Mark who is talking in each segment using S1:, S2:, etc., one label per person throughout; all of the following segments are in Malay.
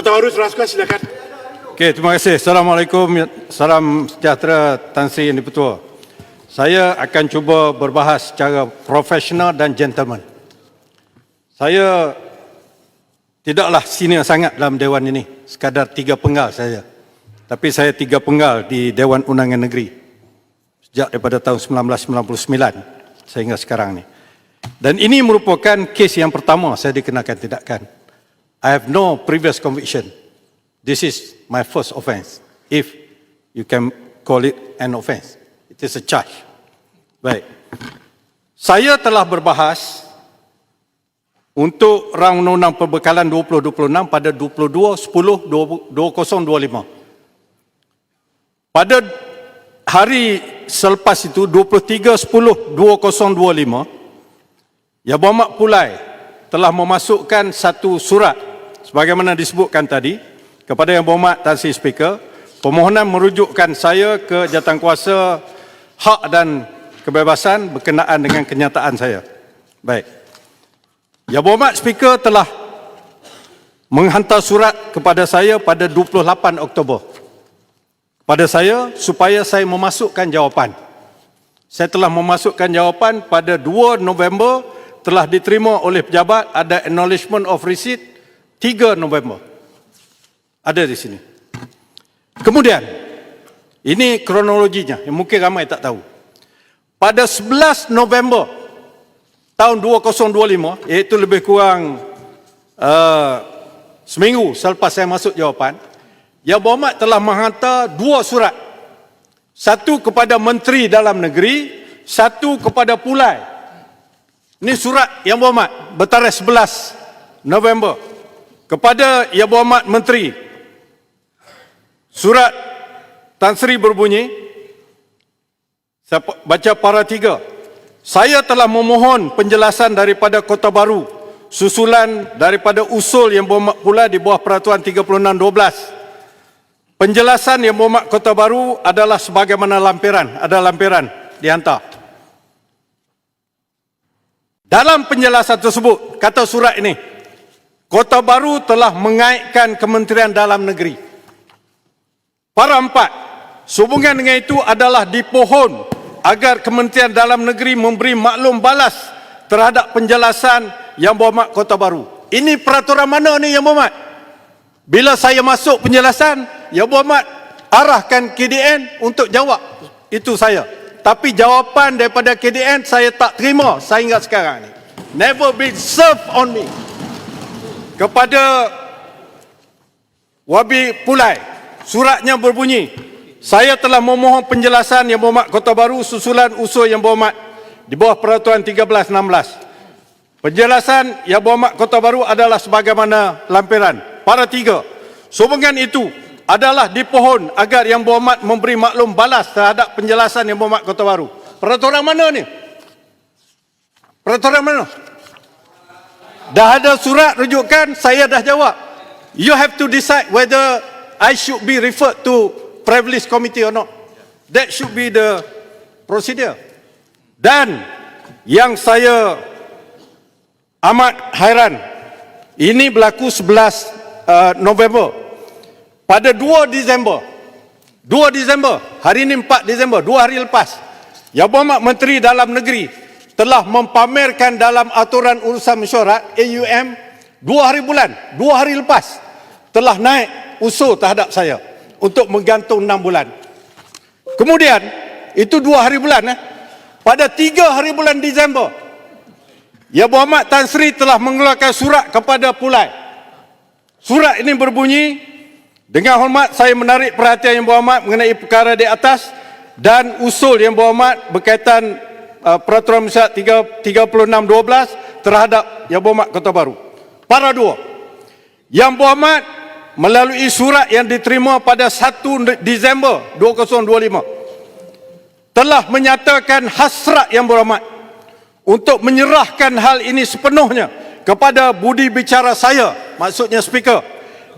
S1: Kota Baru Serasukan silakan.
S2: Okey, terima kasih. Assalamualaikum. Salam sejahtera Tan Sri Yang Dipertua. Saya akan cuba berbahas secara profesional dan gentleman. Saya tidaklah senior sangat dalam Dewan ini. Sekadar tiga penggal saja. Tapi saya tiga penggal di Dewan Undangan Negeri. Sejak daripada tahun 1999 sehingga sekarang ni. Dan ini merupakan kes yang pertama saya dikenakan tindakan. I have no previous conviction. This is my first offence. If you can call it an offence. It is a charge. Baik. Saya telah berbahas untuk rang undang-undang perbekalan 2026 pada 22 10 2025. Pada hari selepas itu 23 10 2025 Ya Berhormat Pulai telah memasukkan satu surat sebagaimana disebutkan tadi kepada Yang Berhormat Tan Sri Speaker permohonan merujukkan saya ke jawatankuasa hak dan kebebasan berkenaan dengan kenyataan saya. Baik. Yang Berhormat Speaker telah menghantar surat kepada saya pada 28 Oktober. Pada saya supaya saya memasukkan jawapan. Saya telah memasukkan jawapan pada 2 November telah diterima oleh pejabat ada acknowledgement of receipt 3 November. Ada di sini. Kemudian, ini kronologinya yang mungkin ramai tak tahu. Pada 11 November tahun 2025, iaitu lebih kurang uh, seminggu selepas saya masuk jawapan, Yang Berhormat telah menghantar dua surat. Satu kepada Menteri Dalam Negeri, satu kepada Pulai ini surat Yang Berhormat bertarikh 11 November kepada Yang Berhormat Menteri. Surat Tan Sri berbunyi, saya baca para tiga. Saya telah memohon penjelasan daripada Kota Baru susulan daripada usul Yang Berhormat pula di bawah Peraturan 3612. Penjelasan Yang Berhormat Kota Baru adalah sebagaimana lampiran, ada lampiran dihantar. Dalam penjelasan tersebut, kata surat ini, Kota Baru telah mengaitkan Kementerian Dalam Negeri. Para empat, sehubungan dengan itu adalah dipohon agar Kementerian Dalam Negeri memberi maklum balas terhadap penjelasan Yang Berhormat Kota Baru. Ini peraturan mana ni Yang Berhormat? Bila saya masuk penjelasan, Yang Berhormat arahkan KDN untuk jawab. Itu saya. Tapi jawapan daripada KDN saya tak terima sehingga sekarang ni. Never been served on me. Kepada Wabi Pulai, suratnya berbunyi, saya telah memohon penjelasan yang berhormat Kota Baru susulan usul yang berhormat di bawah peraturan 1316. Penjelasan yang berhormat Kota Baru adalah sebagaimana lampiran. Para tiga. Sehubungan itu, adalah dipohon agar Yang Berhormat memberi maklum balas terhadap penjelasan Yang Berhormat Kota Baru. Peraturan mana ni? Peraturan mana? Dah ada surat rujukan, saya dah jawab. You have to decide whether I should be referred to privilege committee or not. That should be the procedure. Dan yang saya amat hairan, ini berlaku 11 uh, November pada 2 Disember 2 Disember hari ini 4 Disember dua hari lepas Yang Berhormat Menteri Dalam Negeri telah mempamerkan dalam aturan urusan mesyuarat AUM dua hari bulan dua hari lepas telah naik usul terhadap saya untuk menggantung 6 bulan kemudian itu dua hari bulan eh. pada tiga hari bulan Disember Yang Berhormat Tan Sri telah mengeluarkan surat kepada Pulai surat ini berbunyi dengan hormat saya menarik perhatian yang berhormat mengenai perkara di atas dan usul yang berhormat berkaitan peraturan mesyak 3612 terhadap yang berhormat Kota Baru. Para dua. Yang berhormat melalui surat yang diterima pada 1 Disember 2025 telah menyatakan hasrat yang berhormat untuk menyerahkan hal ini sepenuhnya kepada budi bicara saya maksudnya speaker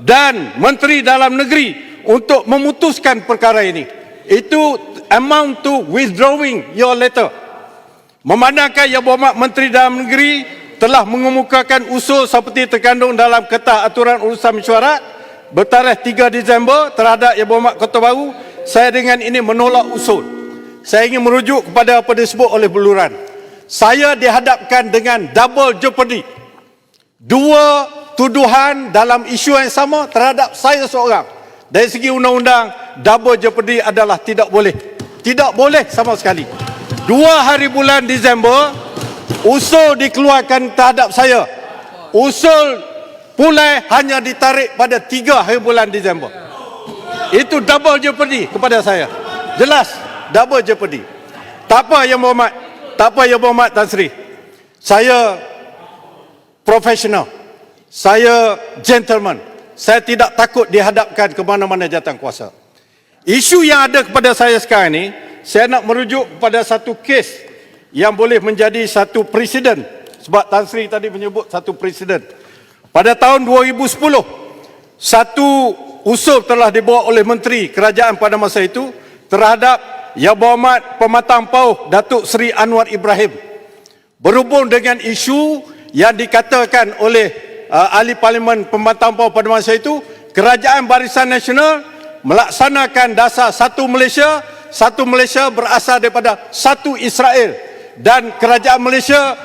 S2: dan Menteri Dalam Negeri untuk memutuskan perkara ini. Itu amount to withdrawing your letter. Memandangkan Yang Berhormat Menteri Dalam Negeri telah mengemukakan usul seperti terkandung dalam ketah aturan urusan mesyuarat bertarikh 3 Disember terhadap Yang Berhormat Kota Baru, saya dengan ini menolak usul. Saya ingin merujuk kepada apa disebut oleh Beluran. Saya dihadapkan dengan double jeopardy. Dua tuduhan dalam isu yang sama terhadap saya seorang. Dari segi undang-undang, double jeopardy adalah tidak boleh. Tidak boleh sama sekali. Dua hari bulan Disember, usul dikeluarkan terhadap saya. Usul pulai hanya ditarik pada tiga hari bulan Disember. Itu double jeopardy kepada saya. Jelas, double jeopardy. Tak apa yang berhormat. Tak apa yang berhormat Tan Sri. Saya profesional. Saya gentleman. Saya tidak takut dihadapkan ke mana-mana jawatan kuasa. Isu yang ada kepada saya sekarang ini, saya nak merujuk kepada satu kes yang boleh menjadi satu presiden. Sebab Tan Sri tadi menyebut satu presiden. Pada tahun 2010, satu usul telah dibawa oleh Menteri Kerajaan pada masa itu terhadap Yang Berhormat Pematang Pauh Datuk Seri Anwar Ibrahim. Berhubung dengan isu yang dikatakan oleh uh, ahli parlimen Pematang Pauh pada masa itu, Kerajaan Barisan Nasional melaksanakan dasar satu Malaysia, satu Malaysia berasal daripada satu Israel dan Kerajaan Malaysia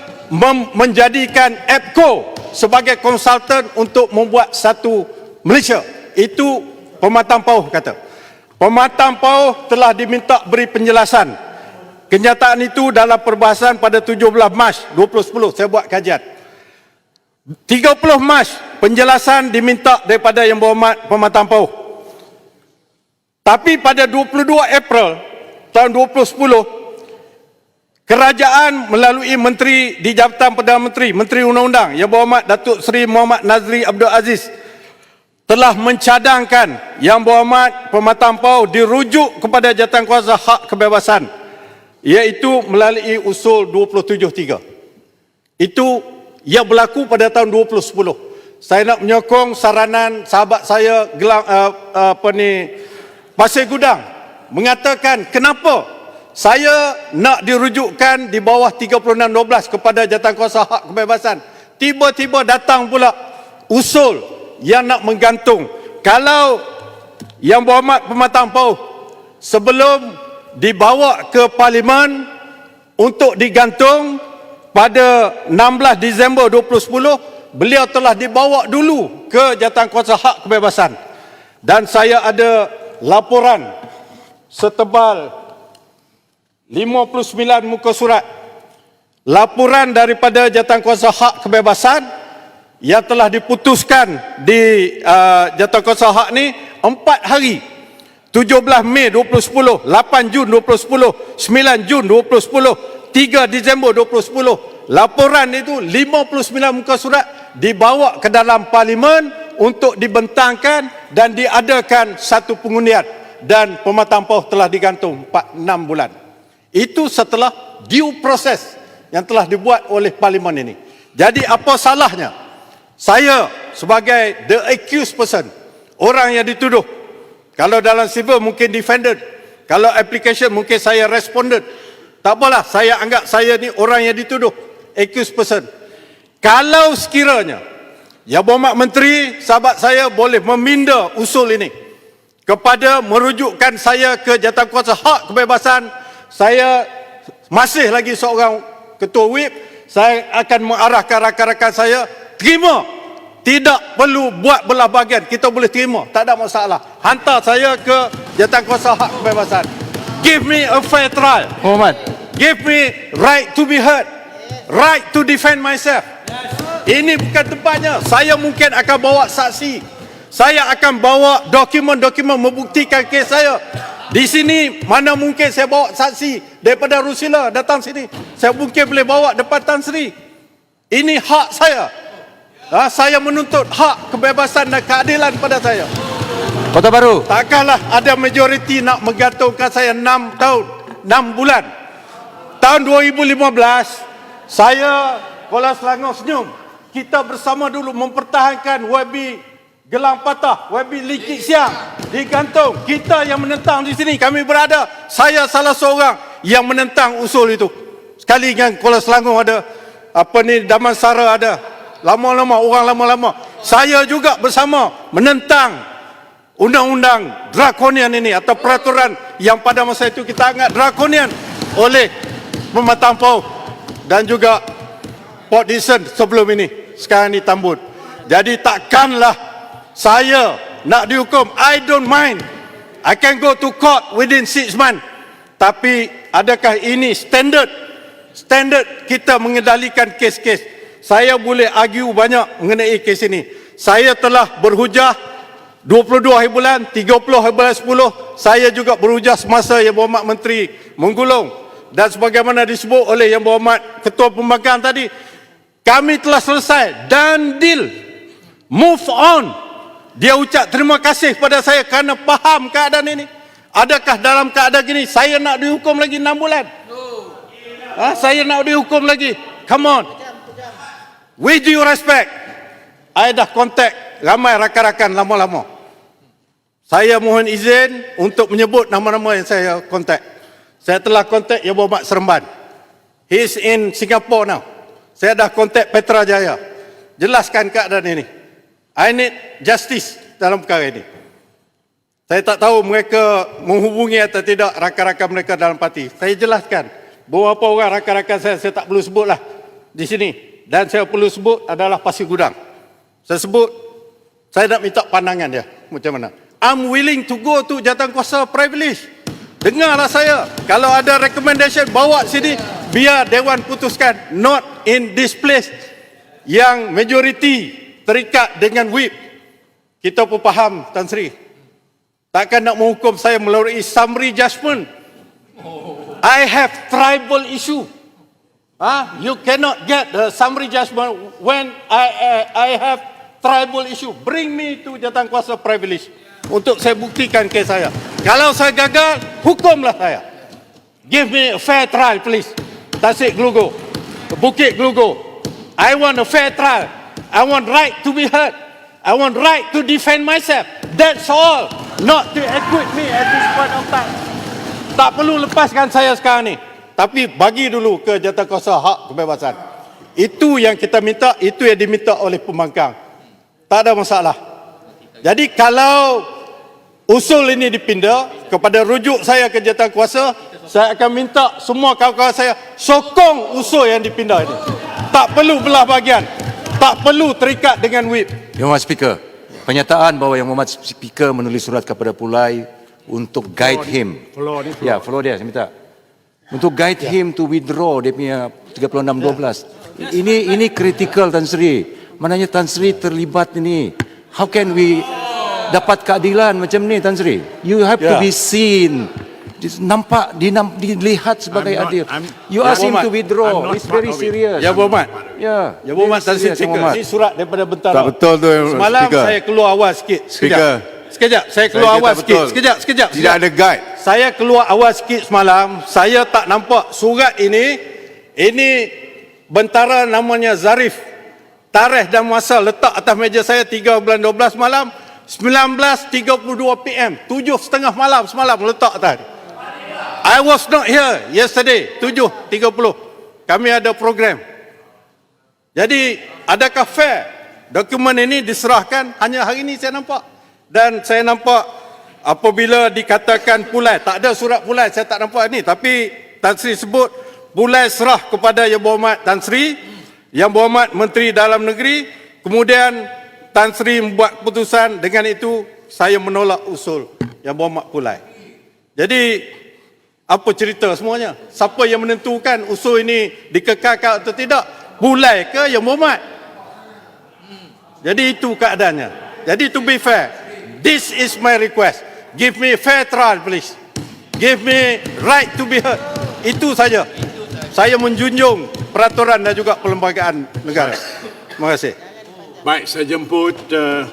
S2: menjadikan EPCO sebagai konsultan untuk membuat satu Malaysia. Itu pematang pauh kata. Pematang pauh telah diminta beri penjelasan. Kenyataan itu dalam perbahasan pada 17 Mac 2010 saya buat kajian. 30 Mac penjelasan diminta daripada yang berhormat pematang pauh. Tapi pada 22 April tahun 2010 Kerajaan melalui menteri di Jabatan Perdana Menteri, Menteri Undang-Undang Yang Berhormat Datuk Seri Muhammad Nazri Abdul Aziz telah mencadangkan Yang Berhormat Pematang Pau dirujuk kepada jawatan kuasa hak kebebasan iaitu melalui usul 273. Itu yang berlaku pada tahun 2010. Saya nak menyokong saranan sahabat saya gelang, uh, apa ni Pasir Gudang mengatakan kenapa saya nak dirujukkan di bawah 3612 kepada Jawatankuasa Hak Kebebasan. Tiba-tiba datang pula usul yang nak menggantung. Kalau yang berhormat pematang pauh sebelum dibawa ke parlimen untuk digantung pada 16 Disember 2010 beliau telah dibawa dulu ke Jawatankuasa Hak Kebebasan dan saya ada laporan setebal 59 muka surat laporan daripada Jawatankuasa Hak Kebebasan yang telah diputuskan di uh, Jawatankuasa Hak ni 4 hari 17 Mei 2010, 8 Jun 2010, 9 Jun 2010, 3 Disember 2010. Laporan itu 59 muka surat dibawa ke dalam parlimen untuk dibentangkan dan diadakan satu pengundian dan pematang pauh telah digantung 4 6 bulan. Itu setelah due process yang telah dibuat oleh parlimen ini. Jadi apa salahnya saya sebagai the accused person, orang yang dituduh, kalau dalam civil mungkin defendant, kalau application mungkin saya respondent. Tak apalah, saya anggap saya ni orang yang dituduh, accused person. Kalau sekiranya yang Berhormat Menteri, sahabat saya boleh meminda usul ini. Kepada merujukkan saya ke Jawatankuasa Hak Kebebasan saya masih lagi seorang ketua whip. Saya akan mengarahkan rakan-rakan saya terima. Tidak perlu buat belah bagian kita boleh terima. Tak ada masalah. Hantar saya ke jawatan kuasa hak kebebasan. Give me a fair trial.
S1: Muhammad.
S2: Give me right to be heard. Right to defend myself ini bukan tempatnya saya mungkin akan bawa saksi saya akan bawa dokumen-dokumen membuktikan kes saya di sini mana mungkin saya bawa saksi daripada Rusila datang sini. Saya mungkin boleh bawa depan Tan Sri. Ini hak saya. Ha, saya menuntut hak kebebasan dan keadilan pada saya.
S1: Kota Baru
S2: Takkanlah ada majoriti nak menggantungkan saya 6 tahun, 6 bulan. Tahun 2015, saya Kuala Selangor senyum. Kita bersama dulu mempertahankan YB gelang patah, Wabi Likit Siang digantung. Kita yang menentang di sini, kami berada. Saya salah seorang yang menentang usul itu. Sekali dengan Kuala Selangor ada, apa ni, Damansara ada. Lama-lama, orang lama-lama. Saya juga bersama menentang undang-undang drakonian ini atau peraturan yang pada masa itu kita anggap drakonian oleh pematang dan juga Port Dickson sebelum ini sekarang ditambut. Jadi takkanlah saya nak dihukum. I don't mind. I can go to court within six months. Tapi adakah ini standard? Standard kita mengendalikan kes-kes. Saya boleh argue banyak mengenai kes ini. Saya telah berhujah 22 hari bulan, 30 hari bulan 10. Saya juga berhujah semasa Yang Berhormat Menteri menggulung. Dan sebagaimana disebut oleh Yang Berhormat Ketua Pembangkang tadi, kami telah selesai dan deal. Move on. Dia ucap terima kasih pada saya kerana faham keadaan ini. Adakah dalam keadaan gini saya nak dihukum lagi 6 bulan? Ha, saya nak dihukum lagi. Come on. With due respect. I dah kontak ramai rakan-rakan lama-lama. Saya mohon izin untuk menyebut nama-nama yang saya kontak. Saya telah kontak Yang Berhormat Seremban. He is in Singapore now. Saya dah kontak Petra Jaya. Jelaskan keadaan ini. I need justice dalam perkara ini. Saya tak tahu mereka menghubungi atau tidak rakan-rakan mereka dalam parti. Saya jelaskan. Beberapa orang rakan-rakan saya, saya tak perlu sebutlah di sini. Dan saya perlu sebut adalah Pasir Gudang. Saya sebut, saya nak minta pandangan dia. Macam mana? I'm willing to go to jawatan kuasa privilege. Dengarlah saya. Kalau ada recommendation, bawa sini. Biar Dewan putuskan. Not in this place. Yang majoriti terikat dengan whip. Kita pun faham, Tan Sri. Takkan nak menghukum saya melalui summary judgment. I have tribal issue. Ah, you cannot get the summary judgment when I uh, I have tribal issue. Bring me to jawatan kuasa privilege untuk saya buktikan kes saya. Kalau saya gagal, hukumlah saya. Give me a fair trial, please. Tasik Glugo, Bukit Glugo. I want a fair trial. I want right to be heard. I want right to defend myself. That's all. Not to acquit me at this point of time. Tak perlu lepaskan saya sekarang ni. Tapi bagi dulu ke jawatan kuasa hak kebebasan. Itu yang kita minta, itu yang diminta oleh pembangkang. Tak ada masalah. Jadi kalau usul ini dipindah kepada rujuk saya ke jawatan kuasa, saya akan minta semua kawan-kawan saya sokong usul yang dipindah ini. Tak perlu belah bahagian. Tak perlu terikat dengan whip.
S1: Yang Muhammad Speaker, pernyataan bahawa Yang Muhammad Speaker menulis surat kepada Pulai untuk guide him.
S2: Follow ni,
S1: Ya, follow dia, saya minta. Untuk guide him to withdraw dia punya 3612. Ini ini critical Tan Sri. Maknanya Tan Sri terlibat ini. How can we dapat keadilan macam ni Tan Sri? You have to
S2: Ya.
S1: be seen. Dis- Nampak dinam, dilihat sebagai
S3: I'm not-
S1: adil.
S3: I'm-
S1: You
S2: Ya,
S1: ask him
S2: Muhammad.
S1: to withdraw.
S3: I'm not
S1: It's very serious.
S2: Ya Berhormat.
S1: Ya.
S2: Ya Tan Sri
S1: Yang
S2: Speaker.
S1: Berhormat.
S2: Ini surat daripada Bentara.
S4: Tak betul tu,
S2: Semalam
S4: Speaker.
S2: saya keluar awal sikit. Sekejap.
S4: Speaker.
S2: Sekejap, saya keluar
S4: Saya
S2: awal sikit.
S4: betul.
S2: Sekejap, sekejap.
S4: Tidak ada guide.
S2: Saya keluar awal sikit semalam, saya tak nampak surat ini. Ini bentara namanya Zarif. Tarikh dan masa letak atas meja saya 3 bulan 12 malam. 19.32 PM. 7.30 malam semalam letak atas. I was not here yesterday. 7.30. Kami ada program. Jadi adakah fair dokumen ini diserahkan hanya hari ini saya nampak dan saya nampak apabila dikatakan pulai tak ada surat pulai saya tak nampak ini tapi Tan Sri sebut pulai serah kepada Yang Berhormat Tan Sri Yang Berhormat Menteri Dalam Negeri kemudian Tan Sri membuat keputusan dengan itu saya menolak usul Yang Berhormat pulai jadi apa cerita semuanya? Siapa yang menentukan usul ini dikekalkan atau tidak? Bulai ke yang berhormat? Jadi itu keadaannya. Jadi to be fair, this is my request. Give me fair trial please. Give me right to be heard. Itu saja. Saya menjunjung peraturan dan juga perlembagaan negara. Terima kasih.
S3: Baik, saya jemput uh,